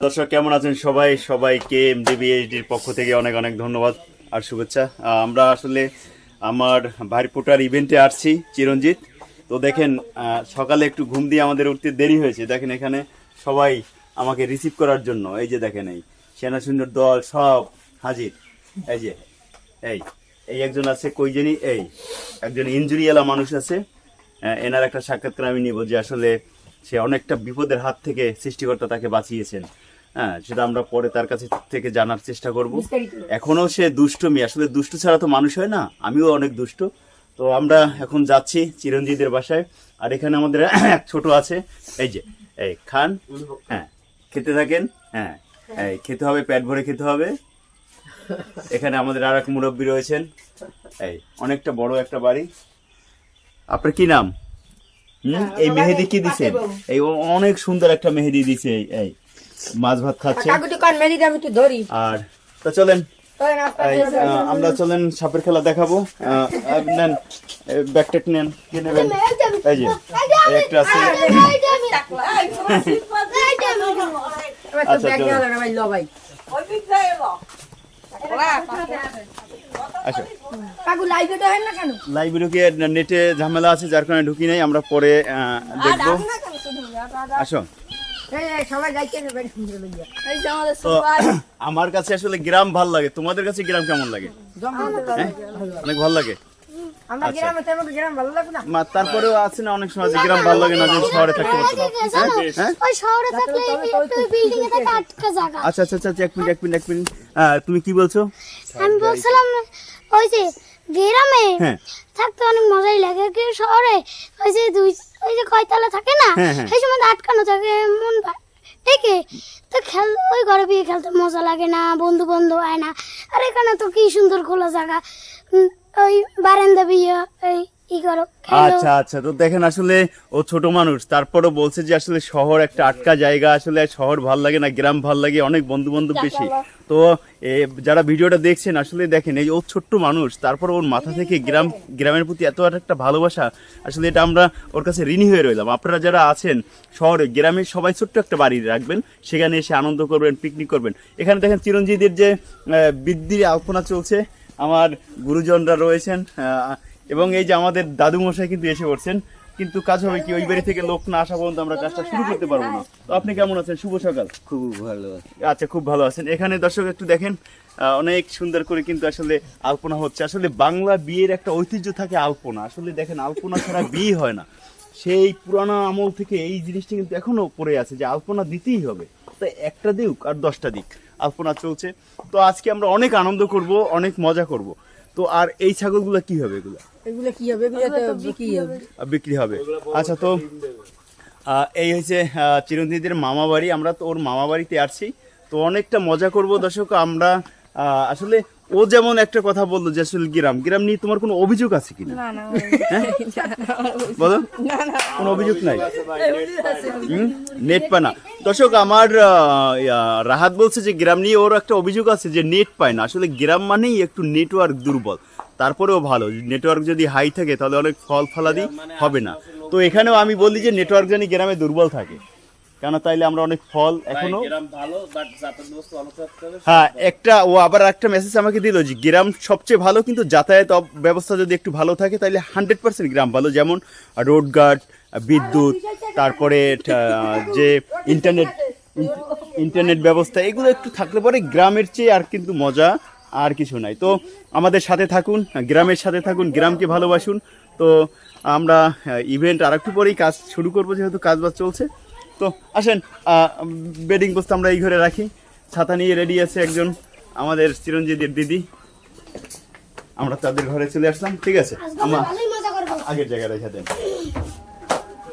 দর্শক, কেমন আছেন সবাই? সবাইকে এমডিবি এইচডির পক্ষ থেকে অনেক অনেক ধন্যবাদ আর শুভেচ্ছা। আমরা আসলে আমার ভাইফোঁটার ইভেন্টে আসছি, চিরঞ্জিত। তো দেখেন সকালে একটু ঘুম দিয়ে আমাদের উঠতে দেরি হয়েছে। দেখেন এখানে সবাই আমাকে রিসিভ করার জন্য, এই যে দেখেন এই সেনা সৈন্যর দল সব হাজির। এই যে, এই এই একজন আছে কই জানি? এই, একজন ইঞ্জুরি এলা মানুষ আছে। এনার একটা সাক্ষাৎকার আমি নিব যে আসলে সে অনেকটা বিপদের হাত থেকে সৃষ্টিকর্তা তাকে বাঁচিয়েছেন। হ্যাঁ সেটা আমরা পরে তার কাছে থেকে জানার চেষ্টা করব। এখনও সে দুষ্টমি আসলে দুষ্ট ছাড়া তো মানুষ হয় না। আমিও অনেক দুষ্ট। তো আমরা এখন যাচ্ছি চিরঞ্জিতের বাসায়। আর এখানে আমাদের এক ছোট আছে। এই যে এই খান। হ্যাঁ খেতে থাকেন? হ্যাঁ এই খেতে হবে পেট ভরে খেতে হবে। এখানে আমাদের আর এক মুরব্বী রয়েছেন। এই অনেকটা বড় একটা বাড়ি। আপনার কি নাম? হুম? এই মেহেদি কি দিছেন? এই অনেক সুন্দর একটা মেহেদি দিছে এই- মাছ ভাত খাচ্ছে। আমি তো ধরি। আর তা চলেন আমরা চলেন সাপের খেলা দেখাবো। আহ, নেন ব্যাকটেক নেন কি নেবেন? এই যে একটা আছে। আচ্ছা, আচ্ছা। কাকু লাইভে তো হয় না কেন? লাইব্রেরি কি নেটে ঝামেলা আছে যার কারণে ঢুকি নাই। আমরা পরে দেখব। আসো। আমার কাছে আসলে গ্রাম ভালো লাগে। তোমাদের কাছে গ্রাম কেমন লাগে? হ্যাঁ অনেক ভালো লাগে। তারপরেও আছে না অনেক সময় গ্রাম ভালো লাগে না শহরে থাকতে পারতো না। হ্যাঁ হ্যাঁ? ওই শহরে থাকলে বিল্ডিং এ থাকে আটকা জায়গা। আচ্ছা আচ্ছা আচ্ছা এক মিনিট এক মিনিট এক মিনিট। তুমি কি বলছো? আমি বলছিলাম ওই যে গ্রামে হ্যাঁ। থাকতে অনেক মজাই লাগে। শহরে ওই যে দুই ওই যে কয়তলা থাকে না হ্যাঁ, হ্যাঁ। সেই সময় আটকানো থাকে মন ঠিকই তো খেল ওই ঘরে বিয়ে খেলতে মজা লাগে না বন্ধু বন্ধু হয় না। আর এখানে তো কি সুন্দর খোলা জায়গা। ওই বারান্দা বিয়ে ওই আচ্ছা আচ্ছা তো দেখেন আসলে ও ছোট মানুষ তারপরও বলছে যে আসলে শহর একটা আটকা জায়গা আসলে শহর ভালো লাগে না গ্রাম ভালো লাগে অনেক বন্ধু বান্ধব বেশি তো যারা ভিডিওটা দেখছেন আসলে দেখেন এই ও ছোট্ট মানুষ তারপর ওর মাথা থেকে গ্রাম গ্রামের প্রতি এত একটা ভালোবাসা আসলে এটা আমরা ওর কাছে ঋণী হয়ে রইলাম। আপনারা যারা আছেন শহরে গ্রামে সবাই ছোট্ট একটা বাড়ি রাখবেন সেখানে এসে আনন্দ করবেন পিকনিক করবেন। এখানে দেখেন চিরঞ্জিতের যে বৃদ্ধির আলপনা চলছে আমার গুরুজনরা রয়েছেন এবং এই যে আমাদের দাদু মশাই কিন্তু এসে পড়ছেন। কিন্তু কাজ হবে কি ওই বাড়ি থেকে লোক না আসা পর্যন্ত আমরা কাজটা শুরু করতে পারব না। তো আপনি কেমন আছেন? শুভ সকাল। খুব ভালো আচ্ছা খুব ভালো আছেন। এখানে দর্শক একটু দেখেন অনেক সুন্দর করে কিন্তু আসলে আলপনা হচ্ছে। আসলে বাংলা বিয়ের একটা ঐতিহ্য থাকে আলপনা। আসলে দেখেন আলপনা ছাড়া বিয়ে হয় না। সেই পুরানো আমল থেকে এই জিনিসটা কিন্তু এখনও পড়ে আছে যে আলপনা দিতেই হবে। তাই একটা দিক আর দশটা দিক। আলপনা চলছে তো আজকে আমরা অনেক আনন্দ করব অনেক মজা করব তো আর এই ছাগলগুলো কি হবে এগুলো এগুলো কি হবে এগুলো তো কি হবে বিক্রি হবে আচ্ছা তো এই হচ্ছে চিরঞ্জিতের মামা বাড়ি আমরা তো ওর মামা বাড়িতে আসছি তো অনেকটা মজা করব দর্শক আমরা আসলে ও যেমন একটা কথা বলল যে আসলে গ্রাম গ্রাম নিয়ে তোমার কোনো অভিযোগ আছে কিনা হ্যাঁ? বলো কোনো অভিযোগ নাই হুম? নেট পায় না দর্শক আমার রাহাত বলছে যে গ্রাম নিয়ে ওর একটা অভিযোগ আছে যে নেট পায় না। আসলে গ্রাম মানেই একটু নেটওয়ার্ক দুর্বল। তারপরেও ভালো। নেটওয়ার্ক যদি হাই থাকে তাহলে অনেক ফল ফলাদি হবে না। তো এখানেও আমি বলি যে নেটওয়ার্ক জানি গ্রামে দুর্বল থাকে। কেন তাইলে আমরা অনেক ফল এখনও হ্যাঁ একটা ও আবার একটা মেসেজ আমাকে দিল যে গ্রাম সবচেয়ে ভালো কিন্তু যাতায়াত ব্যবস্থা যদি একটু ভালো থাকে তাহলে হান্ড্রেড পার্সেন্ট গ্রাম ভালো। যেমন রোড গার্ড বিদ্যুৎ তারপরে যে ইন্টারনেট ইন্টারনেট ব্যবস্থা এগুলো একটু থাকলে পরে গ্রামের চেয়ে আর কিন্তু মজা আর কিছু নাই। তো আমাদের সাথে থাকুন গ্রামের সাথে থাকুন গ্রামকে ভালোবাসুন। তো আমরা ইভেন্ট আর একটু পরেই কাজ শুরু করব যেহেতু কাজ বাজ চলছে। তো আসেন বেডিং পোস্ট আমরা এই ঘরে রাখি। ছাতা নিয়ে রেডি আছে একজন আমাদের চিরঞ্জিতের দিদি। আমরা তাদের ঘরে চলে আসলাম ঠিক আছে? আমার আগের জায়গায় রেখে দেন।